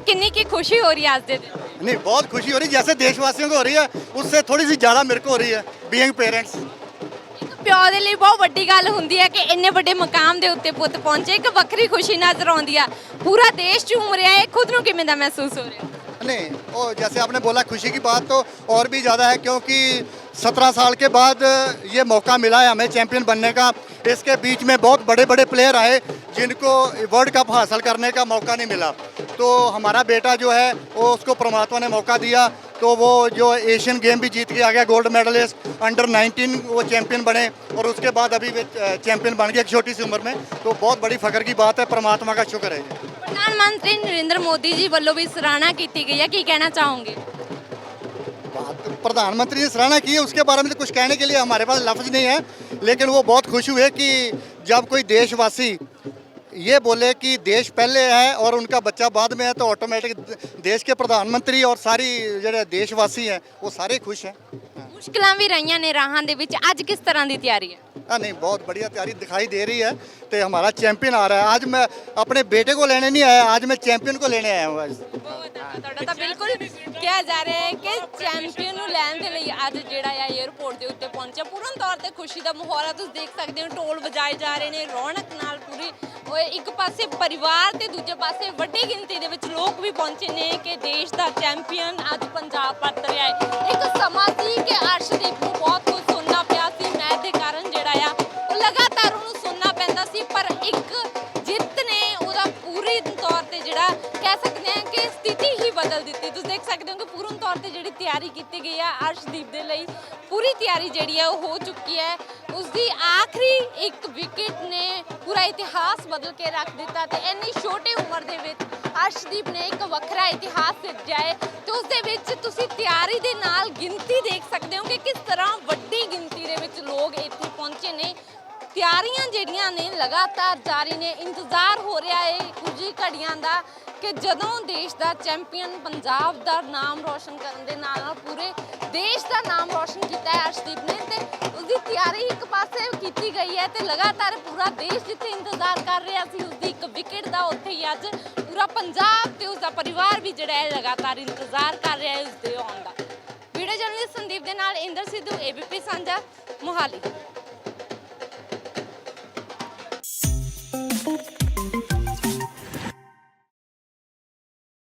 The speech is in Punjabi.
ਕਿੰਨੀ ਕੀ ਖੁਸ਼ੀ ਹੋ ਰਹੀ ਹੈ ਅੱਜ ਦੇ ਦਿਨ नहीं बहुत खुशी हो रही है जैसे देशवासियों को हो रही है उससे थोड़ी सी ज़्यादा मेरे को हो रही है बीइंग पेरेंट्स ਇੱਕ ਪਿਓ ਦੇ ਲਈ ਬਹੁਤ ਵੱਡੀ ਗੱਲ ਹੁੰਦੀ ਹੈ ਕਿ ਇੰਨੇ ਵੱਡੇ ਮਕਾਮ ਦੇ ਉੱਤੇ ਪੁੱਤ ਪਹੁੰਚੇ ਇੱਕ ਵੱਖਰੀ ਖੁਸ਼ੀ ਨਜ਼ਰ ਆਉਂਦੀ ਆ ਪੂਰਾ ਦੇਸ਼ ਝੂਮ ਰਿਹਾ ਹੈ ਖੁਦ ਨੂੰ ਕਿਵੇਂ ਦਾ ਮਹਿਸੂਸ ਹੋ ਰਿਹਾ नहीं वो जैसे आपने बोला खुशी की बात तो और भी ज़्यादा है क्योंकि सत्रह साल के बाद ये मौका मिला है हमें चैंपियन बनने का इसके बीच में बहुत बड़े बड़े प्लेयर आए जिनको वर्ल्ड कप हासिल करने का मौका नहीं मिला तो हमारा बेटा जो है वो उसको परमात्मा ने मौका दिया तो वो जो एशियन गेम भी जीत के आ गया गोल्ड मेडलिस्ट अंडर 19 वो चैंपियन बने और उसके बाद अभी वे चैंपियन बन गए एक छोटी सी उम्र में। तो बहुत बड़ी फख्र की बात है परमात्मा का शुक्र है। प्रधानमंत्री नरेंद्र मोदी जी वालों भी सराहना की गई है की कहना चाहूँगी प्रधानमंत्री ने सराहना की है उसके बारे में तो कुछ कहने के लिए हमारे पास लफ्ज़ नहीं है लेकिन वो बहुत खुश हुए कि जब कोई देशवासी ये बोले कि देश पहले है और उनका बच्चा बाद में है तो ऑटोमेटिक ਦੇਸ਼ ਕੇ ਪ੍ਰਧਾਨ ਮੰਤਰੀ ਔਰ ਸਾਰੀ ਜਿਹੜੇ ਦੇਸ਼ਵਾਸੀ ਹੈ ਉਹ ਸਾਰੇ ਖੁਸ਼ ਹੈ ਮੁਸ਼ਕਲਾਂ ਵੀ ਰਹੀਆਂ ਨੇ ਰਾਹਾਂ ਦੇ ਵਿੱਚ ਅੱਜ ਕਿਸ ਤਰ੍ਹਾਂ हाँ? नहीं बहुत बढ़िया तैयारी दिखाई दे रही है तो हमारा चैंपियन आ रहा है। आज मैं अपने बेटे को लेने नहीं आया आज मैं चैंपियन को लेने आया हूँ आज। ਤੁਹਾਡਾ ਤਾਂ ਬਿਲਕੁਲ ਕਿਹਾ ਜਾ ਰਿਹਾ ਹੈ ਕਿ ਚੈਂਪੀਅਨ ਨੂੰ ਲੈਣ ਦੇ ਲਈ ਅੱਜ ਜਿਹੜਾ ਆ 에어ਪੋਰਟ ਦੇ ਉੱਤੇ ਪਹੁੰਚਿਆ ਪੂਰਨ ਤੌਰ ਤੇ ਖੁਸ਼ੀ ਦਾ ਮਾਹੌਲ ਆ ਤੁਸੀਂ ਦੇਖ ਸਕਦੇ ਵਜਾਏ ਜਾ ਰਹੇ ਨੇ ਰੌਣਕ ਇੱਕ ਪਾਸੇ ਪਰਿਵਾਰ ਤੇ ਦੂਜੇ ਪਾਸੇ ਵੱਡੀ ਗਿਣਤੀ ਦੇ ਵਿੱਚ ਲੋਕ ਵੀ ਪਹੁੰਚੇ ਨੇ ਕਿ ਦੇਸ਼ ਦਾ ਚੈਂਪੀਅਨ ਅੱਜ ਪੰਜਾਬ ਪਰਤ ਰਿਹਾ ਹੈ। ਇੱਕ ਸਮਾਂ ਸੀ ਕਿ ਅਰਸ਼ਦੀਪ ਤੌਰ ਤੇ ਜਿਹੜੀ ਤਿਆਰੀ ਕੀਤੀ ਗਈ ਹੈ ਅਰਸ਼ਦੀਪ ਦੇ ਲਈ, ਪੂਰੀ ਤਿਆਰੀ ਜਿਹੜੀ ਹੈ ਉਹ ਹੋ ਚੁੱਕੀ ਹੈ। ਉਸ ਦੀ ਆਖਰੀ ਇੱਕ ਵਿਕਟ ਨੇ ਪੂਰਾ ਇਤਿਹਾਸ ਬਦਲ ਕੇ ਰੱਖ ਦਿੱਤਾ ਤੇ ਇੰਨੀ ਛੋਟੀ ਉਮਰ ਦੇ ਵਿੱਚ ਅਰਸ਼ਦੀਪ ਨੇ ਇੱਕ ਵੱਖਰਾ ਇਤਿਹਾਸ ਸਿਰਜਿਆ ਹੈ ਤੇ ਉਸ ਦੇ ਵਿੱਚ ਤੁਸੀਂ ਤਿਆਰੀ ਦੇ ਨਾਲ ਗਿਣਤੀ ਦੇਖ ਸਕਦੇ ਹੋ ਕਿ ਕਿਸ ਤਰ੍ਹਾਂ ਵੱਡੀ ਗਿਣਤੀ ਦੇ ਵਿੱਚ ਲੋਕ ਇੱਥੇ ਪਹੁੰਚੇ ਨੇ। ਤਿਆਰੀਆਂ ਜਿਹੜੀਆਂ ਨੇ ਲਗਾਤਾਰ ਜਾਰੀ ਨੇ, ਇੰਤਜ਼ਾਰ ਹੋ ਰਿਹਾ ਹੈ ਕੁਝ ਹੀ ਘੜੀਆਂ ਦਾ। ਕਿ ਜਦੋਂ ਦੇਸ਼ ਦਾ ਚੈਂਪੀਅਨ ਪੰਜਾਬ ਦਾ ਨਾਮ ਰੋਸ਼ਨ ਕਰਨ ਦੇ ਨਾਲ ਨਾਲ ਪੂਰੇ ਦੇਸ਼ ਦਾ ਨਾਮ ਰੋਸ਼ਨ ਕੀਤਾ ਹੈ ਅਰਸ਼ਦੀਪ ਨੇ ਤੇ ਉਸਦੀ ਤਿਆਰੀ ਇੱਕ ਪਾਸੇ ਕੀਤੀ ਗਈ ਹੈ ਤੇ ਲਗਾਤਾਰ ਪੂਰਾ ਦੇਸ਼ ਜਿੱਥੇ ਇੰਤਜ਼ਾਰ ਕਰ ਰਿਹਾ ਸੀ, ਉਸਦੀ ਇੱਕ ਵਿਕਟ ਦਾ ਉੱਥੇ ਹੀ ਅੱਜ ਪੂਰਾ ਪੰਜਾਬ ਤੇ ਉਸਦਾ ਪਰਿਵਾਰ ਵੀ ਜਿਹੜਾ ਹੈ ਲਗਾਤਾਰ ਇੰਤਜ਼ਾਰ ਕਰ ਰਿਹਾ ਹੈ ਉਸਦੇ ਆਉਣ ਦਾ। ਵੀਡੀਓ ਜਰਨਲਿਸਟ ਸੰਦੀਪ ਦੇ ਨਾਲ ਇੰਦਰ ਸਿੱਧੂ ਏਬੀਪੀ ਸਾਂਝਾ, ਮੋਹਾਲੀ।